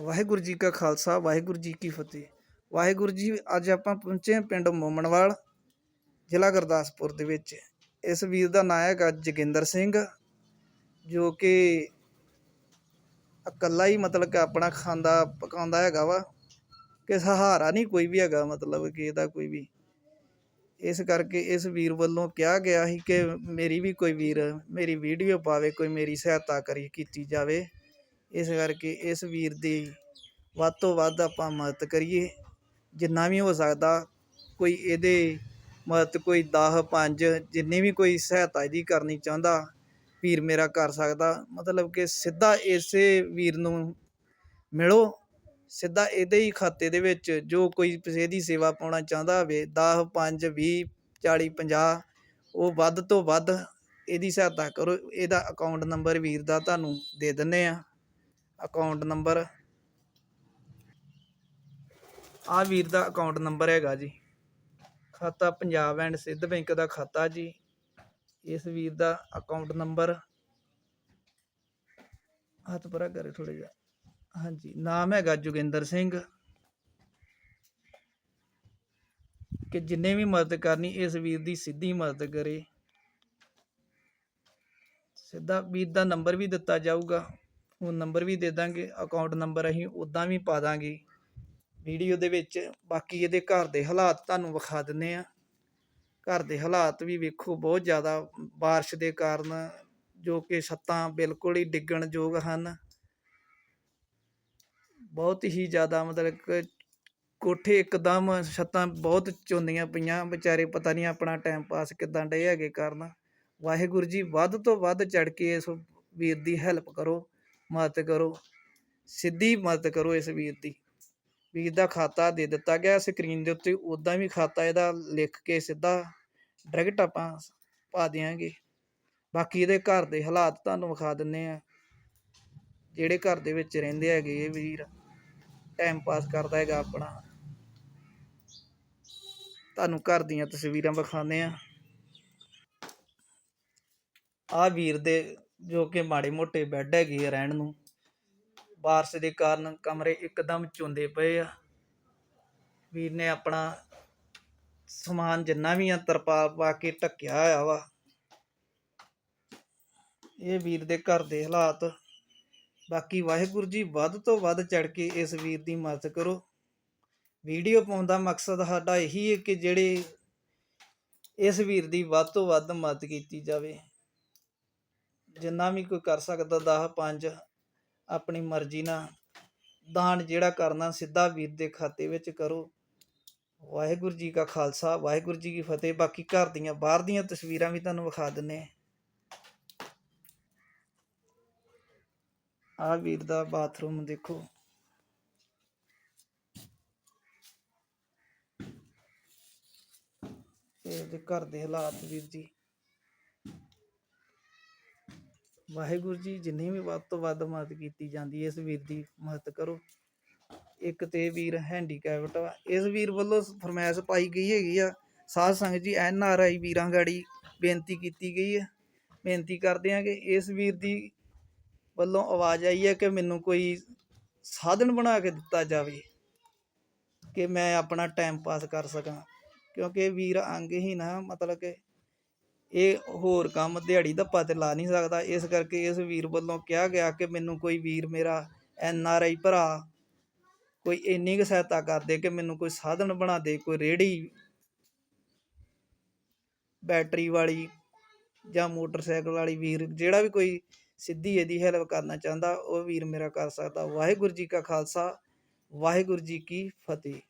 ਵਾਹਿਗੁਰੂ ਜੀ ਕਾ ਖਾਲਸਾ, ਵਾਹਿਗੁਰੂ ਜੀ ਕੀ ਫਤਿਹ। ਵਾਹਿਗੁਰੂ ਜੀ, ਅੱਜ ਆਪਾਂ ਪਹੁੰਚੇ ਹਾਂ ਪਿੰਡ ਮੋਮਣਵਾਲ, ਜ਼ਿਲ੍ਹਾ ਗੁਰਦਾਸਪੁਰ ਦੇ ਵਿੱਚ। ਇਸ ਵੀਰ ਦਾ ਨਾਮ ਹੈਗਾ ਜੋਗਿੰਦਰ ਸਿੰਘ, ਜੋ ਕਿ ਇਕੱਲਾ ਹੀ ਮਤਲਬ ਕਿ ਆਪਣਾ ਖਾਂਦਾ, ਪਕਾਉਂਦਾ ਹੈਗਾ ਵਾ। ਕਿ ਸਹਾਰਾ ਨਹੀਂ ਕੋਈ ਵੀ ਹੈਗਾ, ਮਤਲਬ ਕਿ ਇਹਦਾ ਕੋਈ ਵੀ। ਇਸ ਕਰਕੇ ਇਸ ਵੀਰ ਵੱਲੋਂ ਕਿਹਾ ਗਿਆ ਸੀ ਕਿ ਮੇਰੀ ਵੀ ਕੋਈ ਵੀਰ, ਮੇਰੀ ਵੀਡੀਓ ਪਾਵੇ, ਕੋਈ ਮੇਰੀ ਸਹਾਇਤਾ ਕਰੀ, ਕੀਤੀ ਜਾਵੇ। ਇਸ ਕਰਕੇ ਇਸ ਵੀਰ ਦੀ ਵੱਧ ਤੋਂ ਵੱਧ ਆਪਾਂ ਮਦਦ ਕਰੀਏ। ਜਿੰਨਾ ਵੀ ਹੋ ਸਕਦਾ, ਕੋਈ ਇਹਦੇ ਮਦਦ, ਕੋਈ ਦਸ, ਪੰਜ, ਜਿੰਨੀ ਵੀ ਕੋਈ ਸਹਾਇਤਾ ਇਹਦੀ ਕਰਨੀ ਚਾਹੁੰਦਾ, ਵੀਰ ਮੇਰਾ ਕਰ ਸਕਦਾ। ਮਤਲਬ ਕਿ ਸਿੱਧਾ ਇਸੇ ਵੀਰ ਨੂੰ ਮਿਲੋ। ਸਿੱਧਾ ਇਹਦੇ ਹੀ ਖਾਤੇ ਦੇ ਵਿੱਚ ਜੋ ਕੋਈ ਕਿਸੇ ਦੀ ਸੇਵਾ ਪਾਉਣਾ ਚਾਹੁੰਦਾ ਹੋਵੇ 10 5 20 40 50 ਉਹ ਵੱਧ ਤੋਂ ਵੱਧ ਇਹਦੀ ਸਹਾਇਤਾ ਕਰੋ। ਇਹਦਾ ਅਕਾਊਂਟ ਨੰਬਰ ਵੀਰ ਦਾ ਤੁਹਾਨੂੰ ਦੇ ਦਿੰਨੇ ਆ ਅਕਾਊਂਟ ਨੰਬਰ। ਆ ਵੀਰ ਦਾ ਅਕਾਊਂਟ ਨੰਬਰ ਹੈਗਾ ਜੀ। ਖਾਤਾ ਪੰਜਾਬ ਐਂਡ ਸਿੱਧ ਬੈਂਕ ਦਾ ਖਾਤਾ ਜੀ। ਇਸ ਵੀਰ ਦਾ ਅਕਾਊਂਟ ਨੰਬਰ। ਹੱਥ ਪਰਾ ਕਰੇ ਥੋੜਾ ਜਿਹਾ। ਹਾਂਜੀ, ਨਾਮ ਹੈਗਾ ਜੋਗਿੰਦਰ ਸਿੰਘ। ਕਿ ਜਿੰਨੇ ਵੀ ਮਦਦ ਕਰਨੀ, ਇਸ ਵੀਰ ਦੀ ਸਿੱਧੀ ਮਦਦ ਕਰੇ। ਸਿੱਧਾ ਵੀਰ ਦਾ ਨੰਬਰ ਵੀ ਦਿੱਤਾ ਜਾਊਗਾ। ਉਹ ਨੰਬਰ ਵੀ ਦੇ ਦਾਂਗੇ ਅਕਾਊਂਟ ਨੰਬਰ ਅਸੀਂ ਉਦਾਂ ਵੀ ਪਾ ਦਾਂਗੇ ਵੀਡੀਓ ਦੇ ਵਿੱਚ ਬਾਕੀ ਇਹਦੇ ਘਰ ਦੇ ਹਾਲਾਤ ਤੁਹਾਨੂੰ ਵਿਖਾ ਦਿੰਨੇ ਆ ਘਰ ਦੇ ਹਾਲਾਤ ਵੀ ਵੇਖੋ ਬਹੁਤ ਜ਼ਿਆਦਾ بارش ਦੇ ਕਾਰਨ ਜੋ ਕਿ ਛੱਤਾਂ ਬਿਲਕੁਲ ਹੀ ਡਿੱਗਣ ਯੋਗ ਹਨ ਬਹੁਤ ਹੀ ਜ਼ਿਆਦਾ ਮਤਲਬ ਕਿ ਕੋਠੇ ਇੱਕਦਮ ਛੱਤਾਂ ਬਹੁਤ ਚੁੰਦੀਆਂ ਪਈਆਂ ਵਿਚਾਰੇ ਪਤਾ ਨਹੀਂ ਆਪਣਾ ਟਾਈਮ ਪਾਸ ਕਿਦਾਂ ਡੇ ਹੈਗੇ ਕਰਨ ਵਾਹਿਗੁਰੂ ਜੀ ਵੱਧ ਤੋਂ ਵੱਧ ਚੜ ਕੇ ਇਸ ਵੀਰ ਦੀ ਹੈਲਪ ਕਰੋ ਮਦਦ ਕਰੋ। ਸਿੱਧੀ ਮਦਦ ਕਰੋ ਇਸ ਵੀਰ ਦੀ। ਵੀਰ ਦਾ ਖਾਤਾ ਦੇ ਦਿੱਤਾ ਗਿਆ ਸਕਰੀਨ ਦੇ ਉੱਤੇ। ਉਦਾਂ ਵੀ ਖਾਤਾ ਇਹਦਾ ਲਿਖ ਕੇ ਸਿੱਧਾ ਡਾਇਰੈਕਟ ਆਪਾਂ ਪਾ ਦਿਆਂਗੇ। ਬਾਕੀ ਇਹਦੇ ਘਰ ਦੇ ਹਾਲਾਤ ਤੁਹਾਨੂੰ ਵਿਖਾ ਦਿੰਨੇ ਆ ਜਿਹੜੇ ਘਰ ਦੇ ਵਿੱਚ ਰਹਿੰਦੇ ਹੈਗੇ ਇਹ ਵੀਰ ਟਾਈਮ ਪਾਸ ਕਰਦਾ ਹੈਗਾ ਆਪਣਾ। ਤੁਹਾਨੂੰ ਘਰ ਦੀਆਂ ਤਸਵੀਰਾਂ ਵਿਖਾਉਂਦੇ ਆ ਆ ਵੀਰ ਦੇ ਜੋ ਕਿ ਮਾੜੇ ਮੋਟੇ ਬੈੱਡ ਹੈਗੇ ਆ ਰਹਿਣ ਨੂੰ। ਬਾਰਿਸ਼ ਦੇ ਕਾਰਨ ਕਮਰੇ ਇੱਕਦਮ ਚੁੰਦੇ ਪਏ ਆ। ਵੀਰ ਨੇ ਆਪਣਾ ਸਮਾਨ ਜਿੰਨਾ ਵੀ ਆ ਤਰਪਾਲ ਪਾ ਕੇ ਢੱਕਿਆ ਹੋਇਆ ਵਾ। ਇਹ ਵੀਰ ਦੇ ਘਰ ਦੇ ਹਾਲਾਤ। ਬਾਕੀ ਵਾਹਿਗੁਰੂ ਜੀ ਵੱਧ ਤੋਂ ਵੱਧ ਚੜ ਕੇ ਇਸ ਵੀਰ ਦੀ ਮਦਦ ਕਰੋ। ਵੀਡੀਓ ਪਾਉਣ ਦਾ ਮਕਸਦ ਸਾਡਾ ਇਹੀ ਹੈ ਕਿ ਜਿਹੜੇ ਇਸ ਵੀਰ ਦੀ ਵੱਧ ਤੋਂ ਵੱਧ ਮਦਦ ਕੀਤੀ ਜਾਵੇ। ਜਿੰਨਾ ਵੀ ਕੋਈ ਕਰ ਸਕਦਾ 10 5 ਆਪਣੀ ਮਰਜ਼ੀ ਨਾਲ ਦਾਨ ਜਿਹੜਾ ਕਰਨਾ ਸਿੱਧਾ ਵੀਰ ਦੇ ਖਾਤੇ ਵਿੱਚ ਕਰੋ। ਵਾਹਿਗੁਰੂ ਜੀ ਕਾ ਖਾਲਸਾ, ਵਾਹਿਗੁਰੂ ਜੀ ਕੀ ਫਤਿਹ। ਬਾਕੀ ਘਰ ਦੀਆਂ, ਬਾਹਰ ਦੀਆਂ ਤਸਵੀਰਾਂ ਵੀ ਤੁਹਾਨੂੰ ਵਿਖਾ ਦਿੰਨੇ ਆ ਵੀਰ ਦਾ ਬਾਥਰੂਮ ਦੇਖੋ। ਤੇ ਘਰ ਦੇ ਹਾਲਾਤ ਵੀਰ ਜੀ ਵਾਹਿਗੁਰੂ ਜੀ, ਜਿੰਨੀ ਵੀ ਵੱਧ ਤੋਂ ਵੱਧ ਮਦਦ ਕੀਤੀ ਜਾਂਦੀ ਇਸ ਵੀਰ ਦੀ ਮਦਦ ਕਰੋ। ਇੱਕ ਤੇ ਇਹ ਵੀਰ ਹੈਂਡੀਕੈਪਟ ਵਾ ਇਸ ਵੀਰ ਵੱਲੋਂ ਫਰਮਾਇਸ਼ ਪਾਈ ਗਈ ਹੈਗੀ ਆ। ਸਾਧ ਸੰਗਤ ਜੀ, ਐਨ ਆਰ ਆਈ ਵੀਰਾਂ ਗਾੜੀ ਬੇਨਤੀ ਕੀਤੀ ਗਈ ਹੈ ਬੇਨਤੀ ਕਰਦੇ ਹਾਂ ਕਿ ਇਸ ਵੀਰ ਦੀ ਵੱਲੋਂ ਆਵਾਜ਼ ਆਈ ਹੈ ਕਿ ਮੈਨੂੰ ਕੋਈ ਸਾਧਨ ਬਣਾ ਕੇ ਦਿੱਤਾ ਜਾਵੇ ਕਿ ਮੈਂ ਆਪਣਾ ਟਾਈਮ ਪਾਸ ਕਰ ਸਕਾਂ। ਕਿਉਂਕਿ ਵੀਰ ਅੰਗ ਹੀ ਨਾ ਮਤਲਬ ਕਿ ਇਹ ਹੋਰ ਕੰਮ ਦਿਹਾੜੀ ਧੱਪਾ ਤੇ ਲਾ ਨਹੀਂ ਸਕਦਾ। ਇਸ ਕਰਕੇ ਇਸ ਵੀਰ ਵੱਲੋਂ ਕਿਹਾ ਗਿਆ ਕਿ ਮੈਨੂੰ ਕੋਈ ਵੀਰ ਮੇਰਾ ਐਨ ਆਰ ਆਈ ਭਰਾ ਕੋਈ ਇੰਨੀ ਕੁ ਸਹਾਇਤਾ ਕਰ ਦੇ ਕਿ ਮੈਨੂੰ ਕੋਈ ਸਾਧਨ ਬਣਾ ਦੇ, ਕੋਈ ਰੇੜੀ ਬੈਟਰੀ ਵਾਲੀ ਜਾਂ ਮੋਟਰਸਾਈਕਲ ਵਾਲੀ ਵੀਰ, ਜਿਹੜਾ ਵੀ ਕੋਈ ਸਿੱਧੀ ਇਹਦੀ ਹੈਲਪ ਕਰਨਾ ਚਾਹੁੰਦਾ, ਉਹ ਵੀਰ ਮੇਰਾ ਕਰ ਸਕਦਾ। ਵਾਹਿਗੁਰੂ ਜੀ ਕਾ ਖਾਲਸਾ, ਵਾਹਿਗੁਰੂ ਜੀ ਕੀ ਫਤਿਹ।